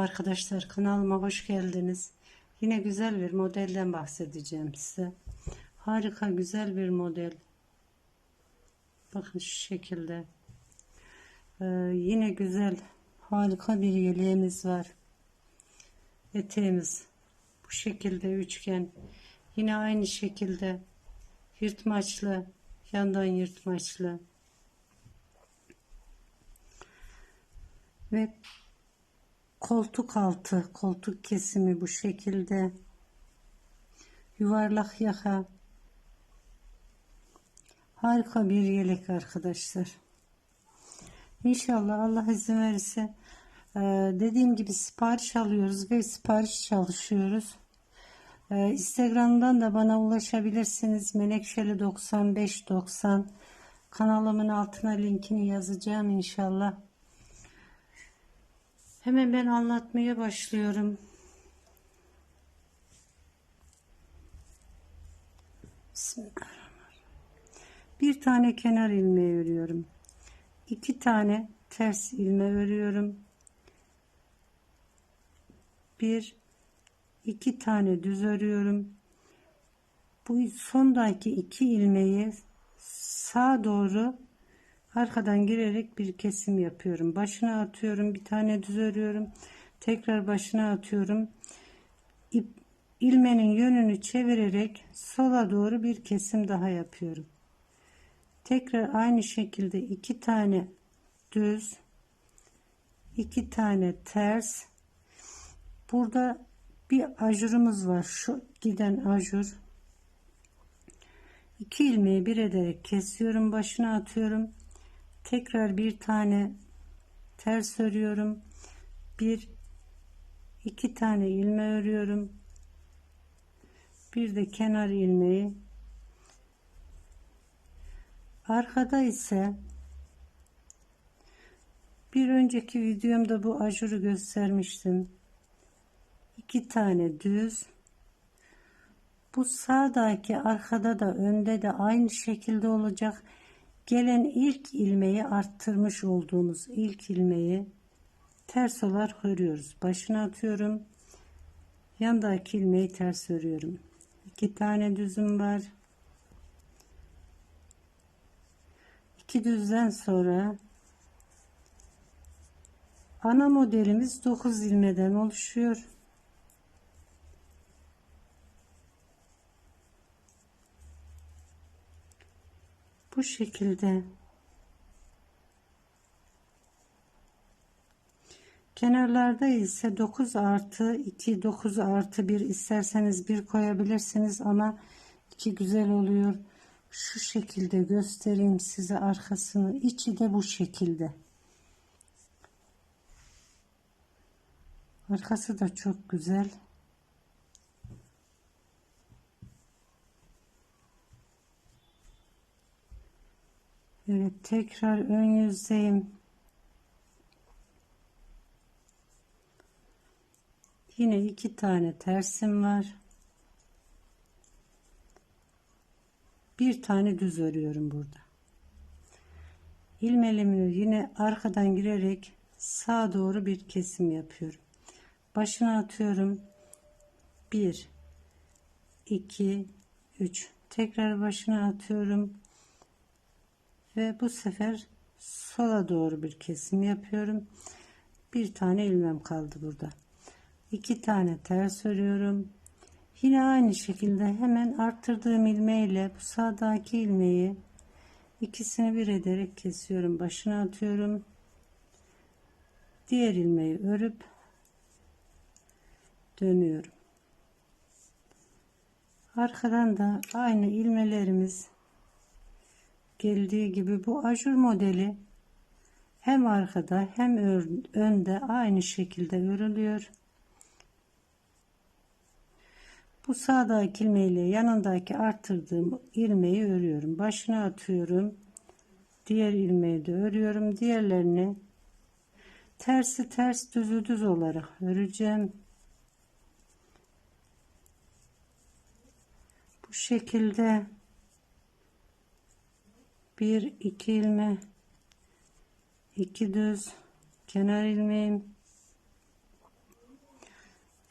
arkadaşlar kanalıma hoş geldiniz. Yine güzel bir modelden bahsedeceğim size. Harika güzel bir model. Bakın şu şekilde. Ee, yine güzel harika bir yeleğimiz var. Eteğimiz bu şekilde üçgen. Yine aynı şekilde yırtmaçlı yandan yırtmaçlı. Ve koltuk altı, koltuk kesimi bu şekilde. Yuvarlak yaka. Harika bir yelek arkadaşlar. İnşallah Allah izin verirse e, dediğim gibi sipariş alıyoruz ve sipariş çalışıyoruz. E, Instagram'dan da bana ulaşabilirsiniz. Menekşeli 9590 kanalımın altına linkini yazacağım inşallah. Hemen ben anlatmaya başlıyorum. Bir tane kenar ilmeği örüyorum. İki tane ters ilme örüyorum. Bir, iki tane düz örüyorum. Bu sondaki iki ilmeği sağa doğru arkadan girerek bir kesim yapıyorum. Başına atıyorum. Bir tane düz örüyorum. Tekrar başına atıyorum. İp, ilmenin yönünü çevirerek sola doğru bir kesim daha yapıyorum. Tekrar aynı şekilde iki tane düz, iki tane ters. Burada bir ajurumuz var. Şu giden ajur. İki ilmeği bir ederek kesiyorum. Başına atıyorum. Tekrar bir tane ters örüyorum. Bir iki tane ilme örüyorum. Bir de kenar ilmeği. Arkada ise bir önceki videomda bu ajuru göstermiştim. İki tane düz. Bu sağdaki arkada da önde de aynı şekilde olacak. Gelen ilk ilmeği arttırmış olduğumuz ilk ilmeği ters olarak örüyoruz. Başına atıyorum. Yandaki ilmeği ters örüyorum. İki tane düzüm var. İki düzden sonra ana modelimiz 9 ilmeden oluşuyor. Bu şekilde. Kenarlarda ise 9 artı 2 9 artı 1 isterseniz 1 koyabilirsiniz ama 2 güzel oluyor. Şu şekilde göstereyim size arkasını. İçi de bu şekilde. Arkası da çok güzel Evet tekrar ön yüzdeyim. Yine iki tane tersim var. Bir tane düz örüyorum burada. İlmelimi yine arkadan girerek sağa doğru bir kesim yapıyorum. Başına atıyorum. 1 2 3 tekrar başına atıyorum ve bu sefer sola doğru bir kesim yapıyorum. Bir tane ilmem kaldı burada. İki tane ters örüyorum. Yine aynı şekilde hemen arttırdığım ilmeğiyle bu sağdaki ilmeği ikisini bir ederek kesiyorum. Başına atıyorum. Diğer ilmeği örüp dönüyorum. Arkadan da aynı ilmelerimiz geldiği gibi bu ajur modeli hem arkada hem önde aynı şekilde örülüyor. Bu sağdaki ilmeğiyle yanındaki arttırdığım ilmeği örüyorum. Başına atıyorum. Diğer ilmeği de örüyorum. Diğerlerini tersi ters düzü düz olarak öreceğim. Bu şekilde bir iki ilme iki düz kenar ilmeğim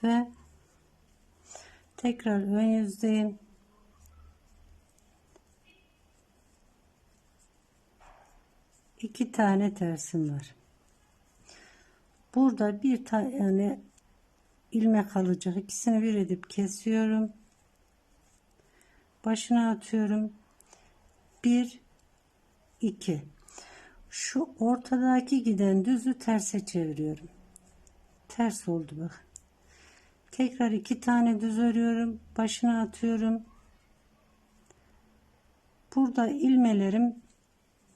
ve tekrar ön yüzdeyim. iki tane tersim var. Burada bir tane ilmek alacak. İkisini bir edip kesiyorum. Başına atıyorum. Bir, iki. Şu ortadaki giden düzü terse çeviriyorum. Ters oldu bak. Tekrar iki tane düz örüyorum. Başına atıyorum. Burada ilmelerim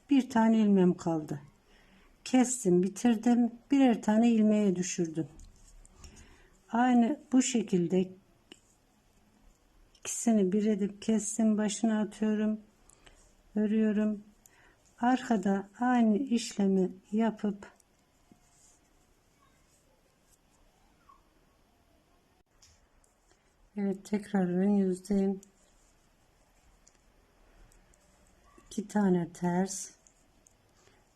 bir tane ilmem kaldı. Kestim, bitirdim. Birer tane ilmeğe düşürdüm. Aynı bu şekilde ikisini bir edip kestim, başına atıyorum. Örüyorum. Arkada aynı işlemi yapıp Evet tekrar ön yüzdeyim. iki tane ters.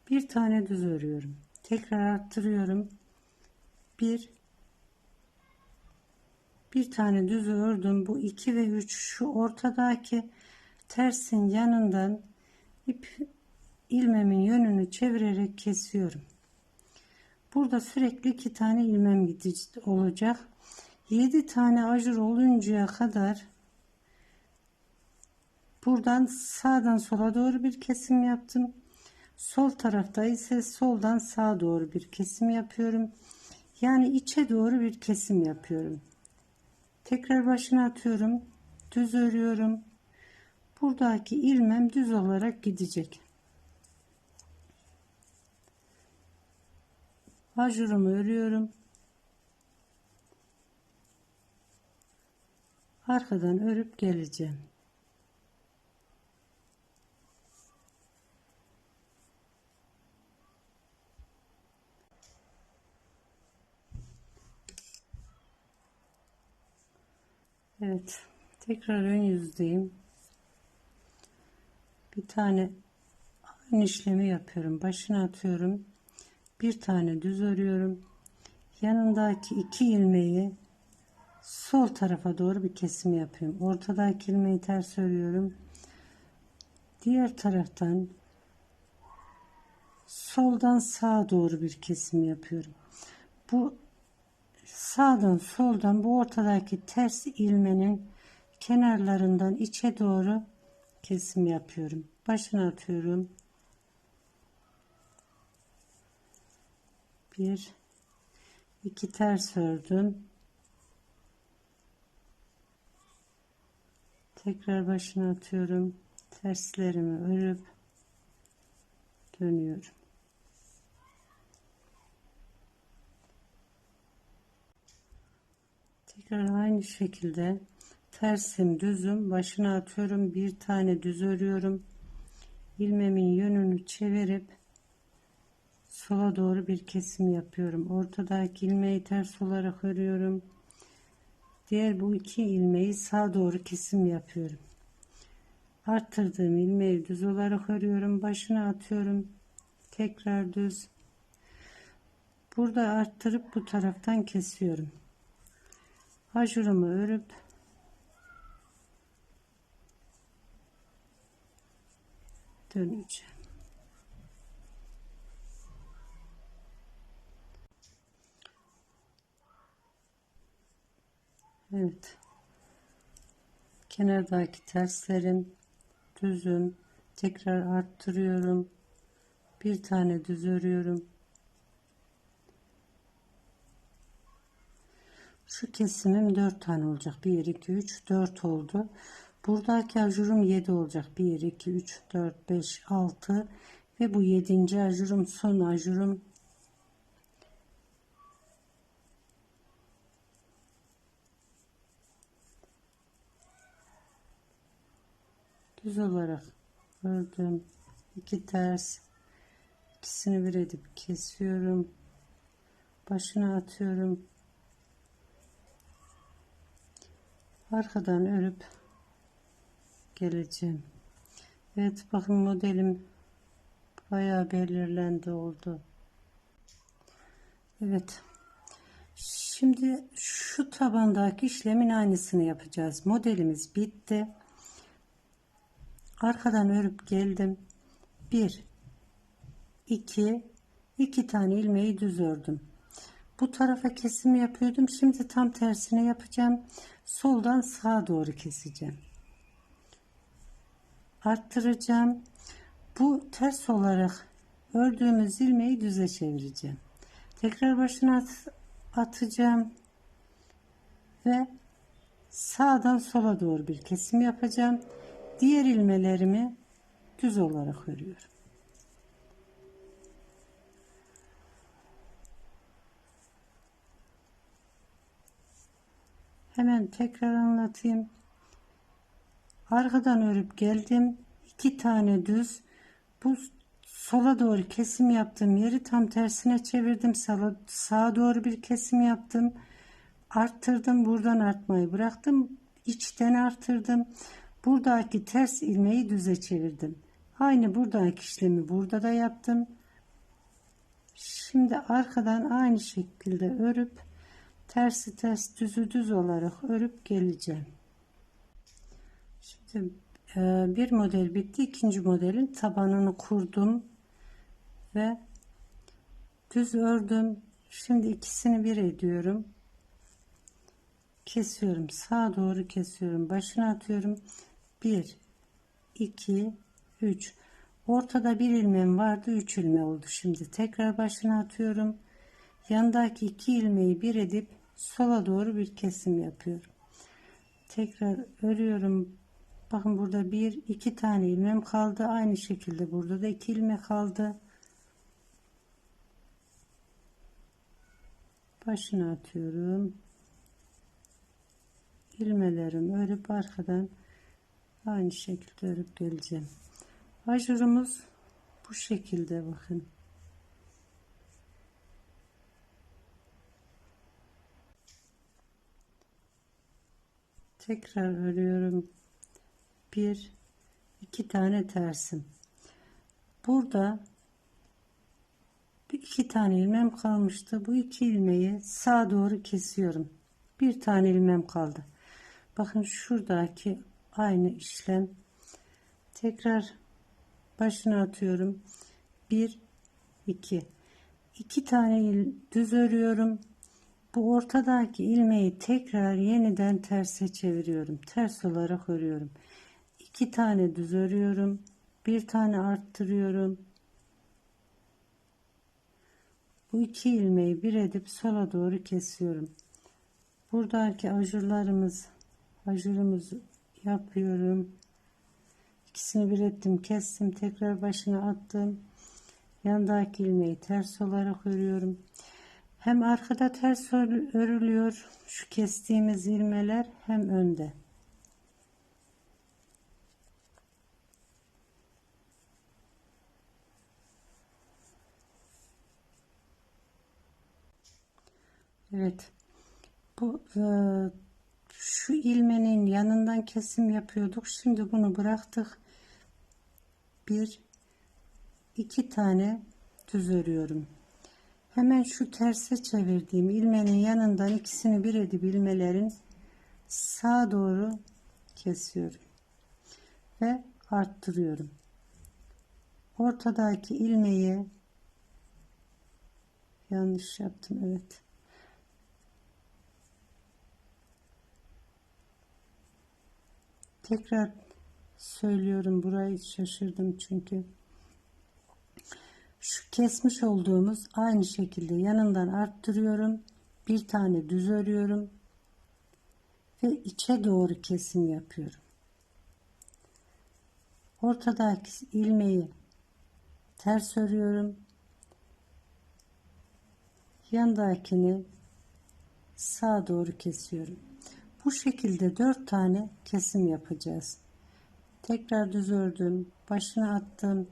Bir tane düz örüyorum. Tekrar arttırıyorum. Bir. Bir tane düz ördüm. Bu 2 ve 3 şu ortadaki tersin yanından ip ilmemin yönünü çevirerek kesiyorum. Burada sürekli iki tane ilmem gidecek olacak. 7 tane ajur oluncaya kadar buradan sağdan sola doğru bir kesim yaptım. Sol tarafta ise soldan sağa doğru bir kesim yapıyorum. Yani içe doğru bir kesim yapıyorum. Tekrar başına atıyorum düz örüyorum. Buradaki ilmem düz olarak gidecek ajurumu örüyorum arkadan örüp geleceğim Evet. Tekrar ön yüzdeyim. Bir tane aynı işlemi yapıyorum. Başına atıyorum. Bir tane düz örüyorum. Yanındaki iki ilmeği sol tarafa doğru bir kesim yapıyorum. Ortadaki ilmeği ters örüyorum. Diğer taraftan soldan sağa doğru bir kesim yapıyorum. Bu sağdan soldan bu ortadaki ters ilmenin kenarlarından içe doğru kesim yapıyorum. Başına atıyorum. Bir, iki ters ördüm. Tekrar başına atıyorum. Terslerimi örüp dönüyorum. tekrar aynı şekilde tersim düzüm başına atıyorum bir tane düz örüyorum ilmemin yönünü çevirip sola doğru bir kesim yapıyorum. Ortadaki ilmeği ters olarak örüyorum. Diğer bu iki ilmeği sağa doğru kesim yapıyorum. Arttırdığım ilmeği düz olarak örüyorum. Başına atıyorum. Tekrar düz. Burada arttırıp bu taraftan kesiyorum. Ajurumu örüp döneceğim. Evet. Kenardaki terslerim düzüm. Tekrar arttırıyorum. Bir tane düz örüyorum. Şu kesimim 4 tane olacak. 1, 2, 3, 4 oldu. Buradaki ajurum 7 olacak. 1, 2, 3, 4, 5, 6 ve bu 7. ajurum son ajurum. Düz olarak ördüm. 2 ters. ikisini bir edip kesiyorum. Başına atıyorum. arkadan örüp geleceğim. Evet bakın modelim bayağı belirlendi oldu. Evet. Şimdi şu tabandaki işlemin aynısını yapacağız. Modelimiz bitti. Arkadan örüp geldim. 1 2 2 tane ilmeği düz ördüm. Bu tarafa kesim yapıyordum. Şimdi tam tersine yapacağım. Soldan sağa doğru keseceğim. Arttıracağım. Bu ters olarak ördüğümüz ilmeği düze çevireceğim. Tekrar başına at- atacağım ve sağdan sola doğru bir kesim yapacağım. Diğer ilmelerimi düz olarak örüyorum. Hemen tekrar anlatayım. Arkadan örüp geldim. iki tane düz. Bu sola doğru kesim yaptığım yeri tam tersine çevirdim. Sağa, sağa doğru bir kesim yaptım. Arttırdım. Buradan artmayı bıraktım. İçten arttırdım. Buradaki ters ilmeği düze çevirdim. Aynı buradaki işlemi burada da yaptım. Şimdi arkadan aynı şekilde örüp tersi ters düzü düz olarak örüp geleceğim. Şimdi e, bir model bitti. ikinci modelin tabanını kurdum ve düz ördüm. Şimdi ikisini bir ediyorum. Kesiyorum. Sağa doğru kesiyorum. Başına atıyorum. 1 2 3 Ortada bir ilmeğim vardı. 3 ilme oldu. Şimdi tekrar başına atıyorum. Yandaki iki ilmeği bir edip sola doğru bir kesim yapıyorum. Tekrar örüyorum. Bakın burada bir iki tane ilmem kaldı. Aynı şekilde burada da iki ilmek kaldı. Başına atıyorum. ilmelerimi örüp arkadan aynı şekilde örüp geleceğim. Ajurumuz bu şekilde bakın. Tekrar örüyorum. Bir, iki tane tersim. Burada bir iki tane ilmem kalmıştı. Bu iki ilmeği sağa doğru kesiyorum. Bir tane ilmem kaldı. Bakın şuradaki aynı işlem. Tekrar başına atıyorum. Bir, iki. İki tane düz örüyorum. Bu ortadaki ilmeği tekrar yeniden terse çeviriyorum. Ters olarak örüyorum. İki tane düz örüyorum. Bir tane arttırıyorum. Bu iki ilmeği bir edip sola doğru kesiyorum. Buradaki ajurlarımız ajurumuzu yapıyorum. İkisini bir ettim, kestim, tekrar başına attım. Yandaki ilmeği ters olarak örüyorum. Hem arkada ters örülüyor şu kestiğimiz ilmeler hem önde. Evet. Bu e, şu ilmenin yanından kesim yapıyorduk. Şimdi bunu bıraktık. Bir iki tane düz örüyorum. Hemen şu terse çevirdiğim ilmenin yanından ikisini bir edip ilmelerin sağa doğru kesiyorum ve arttırıyorum. Ortadaki ilmeği yanlış yaptım evet. Tekrar söylüyorum burayı şaşırdım çünkü. Şu kesmiş olduğumuz aynı şekilde yanından arttırıyorum bir tane düz örüyorum ve içe doğru kesim yapıyorum. Ortadaki ilmeği ters örüyorum. Yandakini sağa doğru kesiyorum bu şekilde dört tane kesim yapacağız. Tekrar düz ördüm başına attım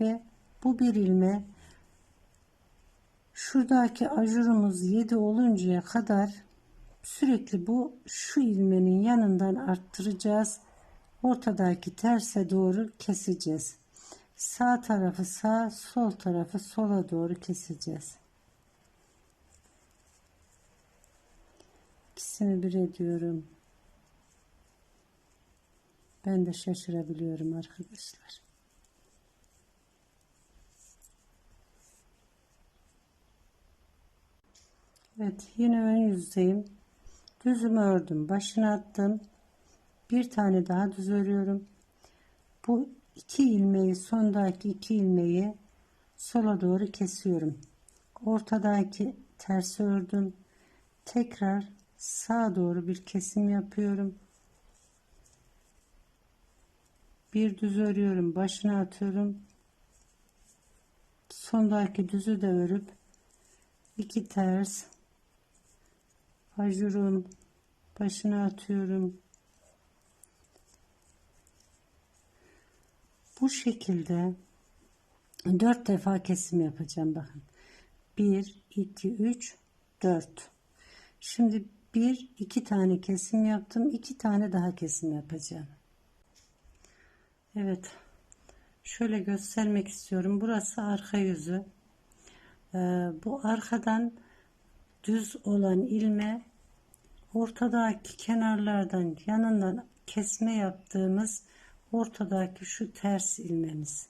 ve bu bir ilme şuradaki ajurumuz 7 oluncaya kadar sürekli bu şu ilmenin yanından arttıracağız. Ortadaki terse doğru keseceğiz. Sağ tarafı sağ sol tarafı sola doğru keseceğiz İkisini bir ediyorum. Ben de şaşırabiliyorum arkadaşlar. Evet yine ön yüzdeyim. Düzümü ördüm. Başına attım. Bir tane daha düz örüyorum. Bu iki ilmeği sondaki iki ilmeği sola doğru kesiyorum. Ortadaki tersi ördüm. Tekrar sağa doğru bir kesim yapıyorum. Bir düz örüyorum. Başına atıyorum. Sondaki düzü de örüp iki ters ajurun başına atıyorum. Bu şekilde dört defa kesim yapacağım bakın. 1 2 3 4 Şimdi bir iki tane kesim yaptım. iki tane daha kesim yapacağım. Evet. Şöyle göstermek istiyorum. Burası arka yüzü. Ee, bu arkadan düz olan ilme ortadaki kenarlardan yanından kesme yaptığımız ortadaki şu ters ilmemiz.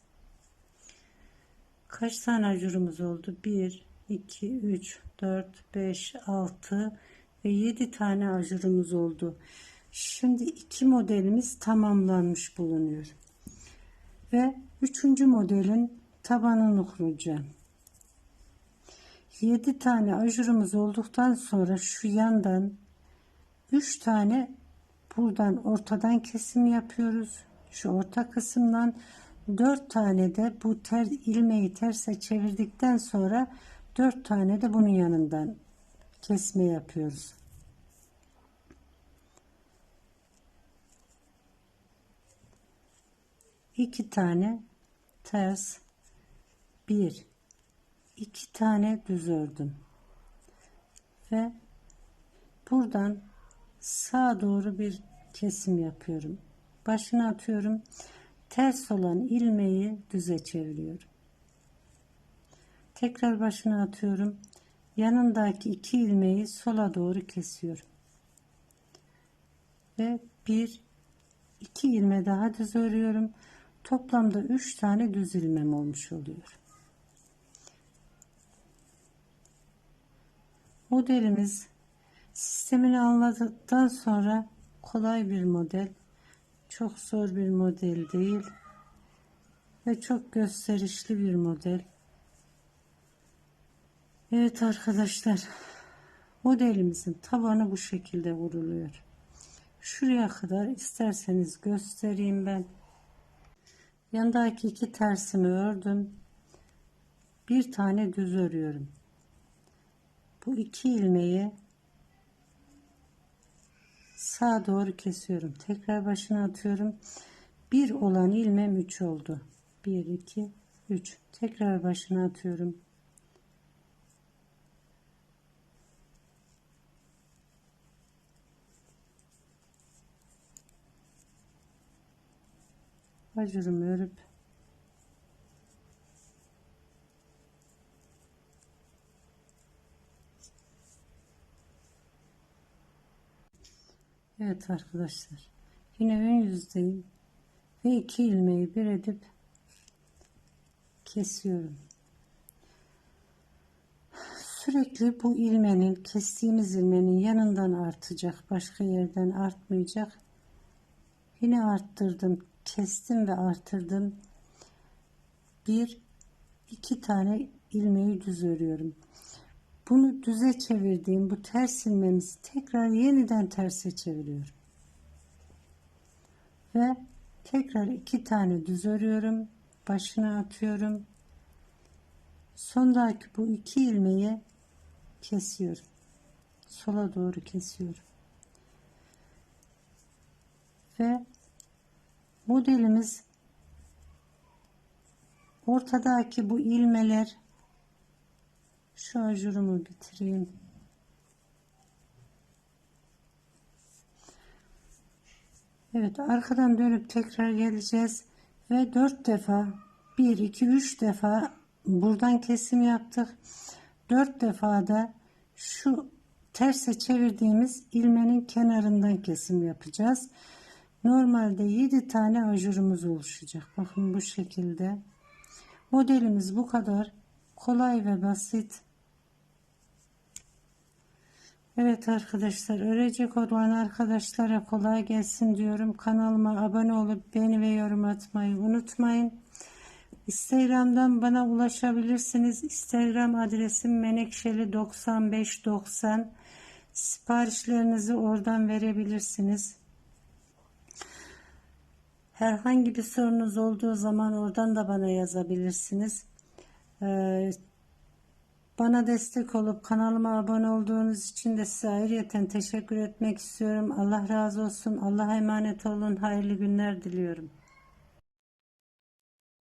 Kaç tane ajurumuz oldu? 1, 2, 3, 4, 5, 6 ve 7 tane ajurumuz oldu. Şimdi iki modelimiz tamamlanmış bulunuyor. Ve üçüncü modelin tabanını kuracağım. 7 tane ajurumuz olduktan sonra şu yandan 3 tane buradan ortadan kesim yapıyoruz. Şu orta kısımdan 4 tane de bu ter ilmeği terse çevirdikten sonra 4 tane de bunun yanından kesme yapıyoruz. iki tane ters bir. İki tane düz ördüm. Ve buradan sağa doğru bir kesim yapıyorum. Başına atıyorum ters olan ilmeği düze çeviriyorum. Tekrar başına atıyorum yanındaki iki ilmeği sola doğru kesiyorum ve bir iki ilme daha düz örüyorum. Toplamda 3 tane düz ilmem olmuş oluyor. Modelimiz sistemini anladıktan sonra kolay bir model çok zor bir model değil ve çok gösterişli bir model Evet arkadaşlar modelimizin tabanı bu şekilde vuruluyor. Şuraya kadar isterseniz göstereyim ben. Yandaki iki tersimi ördüm. Bir tane düz örüyorum. Bu iki ilmeği sağa doğru kesiyorum. Tekrar başına atıyorum. Bir olan ilmem 3 oldu. 1 2 3 tekrar başına atıyorum ajurumu örüp. Evet arkadaşlar yine ön yüzdeyim ve iki ilmeği bir edip kesiyorum. Sürekli bu ilmenin kestiğimiz ilmenin yanından artacak başka yerden artmayacak. Yine arttırdım kestim ve artırdım. Bir iki tane ilmeği düz örüyorum. Bunu düze çevirdiğim bu ters ilmemizi tekrar yeniden terse çeviriyorum. Ve tekrar iki tane düz örüyorum. Başına atıyorum. Sondaki bu iki ilmeği kesiyorum. Sola doğru kesiyorum. Ve modelimiz ortadaki bu ilmeler. Şu ajurumu bitireyim. Evet arkadan dönüp tekrar geleceğiz ve dört defa 1 2 3 defa buradan kesim yaptık. Dört defa da şu terse çevirdiğimiz ilmenin kenarından kesim yapacağız. Normalde 7 tane ajurumuz oluşacak. Bakın bu şekilde. Modelimiz bu kadar kolay ve basit. Evet arkadaşlar örecek olan arkadaşlara kolay gelsin diyorum. Kanalıma abone olup beğeni ve yorum atmayı unutmayın. Instagram'dan bana ulaşabilirsiniz. Instagram adresim menekşeli 9590. Siparişlerinizi oradan verebilirsiniz. Herhangi bir sorunuz olduğu zaman oradan da bana yazabilirsiniz. Ee, bana destek olup kanalıma abone olduğunuz için de size ayrıyeten teşekkür etmek istiyorum. Allah razı olsun. Allah'a emanet olun. Hayırlı günler diliyorum.